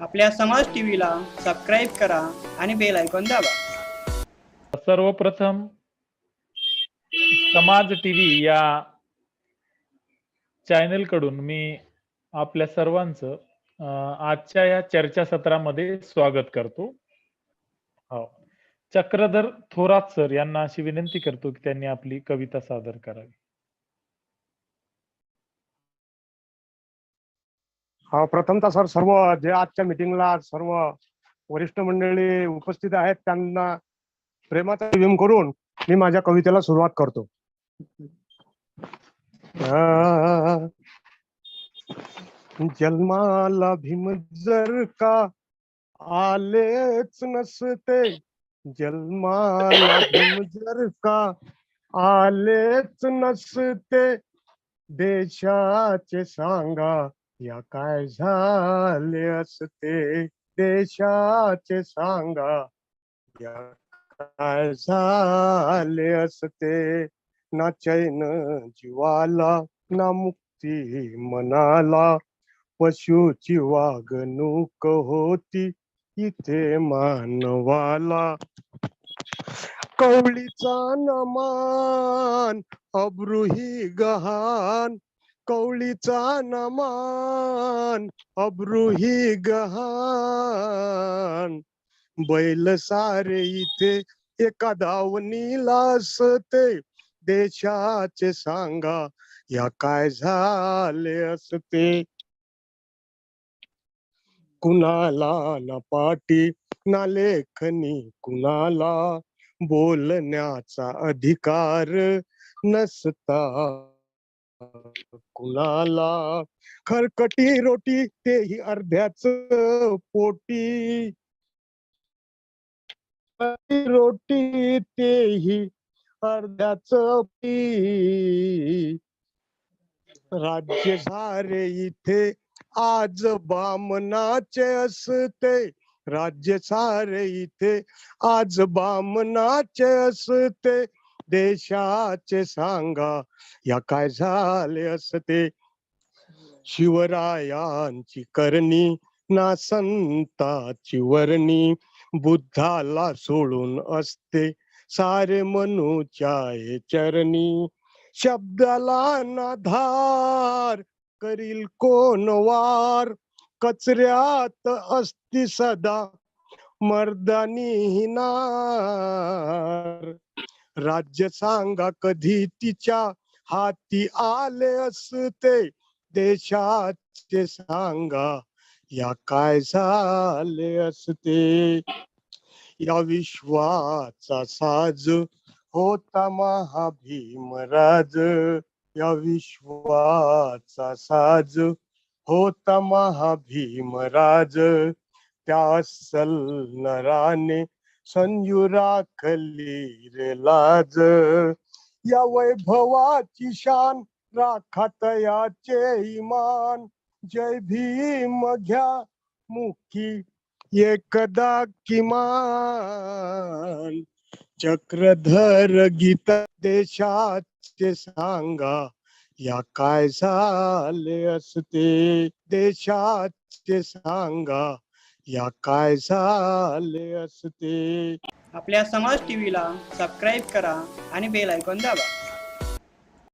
आपल्या समाज टीव्हीला सबस्क्राईब करा आणि बेल आयकॉन दाबा. सर्वप्रथम समाज टीव्ही या चॅनलकडून मी आपल्या सर्वांचं आजच्या या चर्चासत्रामध्ये स्वागत करतो. हो. चक्रधर थोरात सर यांना अशी विनंती करतो की त्यांनी आपली कविता सादर करावी. हा प्रथमतः सर सर्व जे आजच्या मिटिंगला सर्व वरिष्ठ मंडळी उपस्थित आहेत त्यांना प्रेमाचा विम करून मी माझ्या कवितेला सुरुवात करतो. जन्माला भीम जर का आलेच नसते जन्माला भीम जर का आलेच नसते देशाचे सांगा या काय झाले असते देशाचे सांगा? या काय झाले असते? ना चैन जीवाला ना मुक्ती मनाला. पशुची वागणूक होती इथे मानवाला. कवळीचा नमान अब्रुही गहान कवळीचा नमान अब्रुही गहान बैल सारे इथे एका धावणीला असते देशाचे सांगा या काय झाले असते? कुणाला ना पाटी ना लेखनी कुणाला बोलण्याचा अधिकार नसता. कुणाला खरकटी रोटी तेही अर्ध्याच पोटी. रोटी तेही अर्ध्याच राज्य सारे इथे आज बामनाचे असते. राज्य सारे इथे आज बामनाचे असते. देशाचे सांगा या काय झाले असते? शिवरायांची करणी ना संताची वर्णी बुद्धाला सोडून असते सारे मनुच्या हे चरणी. शब्दाला ना धार करील कोण वार? कचऱ्यात असती सदा मर्दानी नार. राज्य सांगा कधी तिच्या हाती आले असते? देशाचे सांगा या काय झाले असते? या विश्वाचा साज होता महाभीमराज या विश्वाचा साज होता महाभीमराज त्या सल नराने राखली रे लाज या वैभवाची शान राखात याचे इमान. जय भीम घ्या मुखी एकदा किमान. चक्रधर गीत देशाचे सांगा या काय झाले असते? देशाचे सांगा. या काय झाले असते? आपल्या समाज टीव्हीला सबस्क्राईब करा आणि बेल ऐकून दाबा.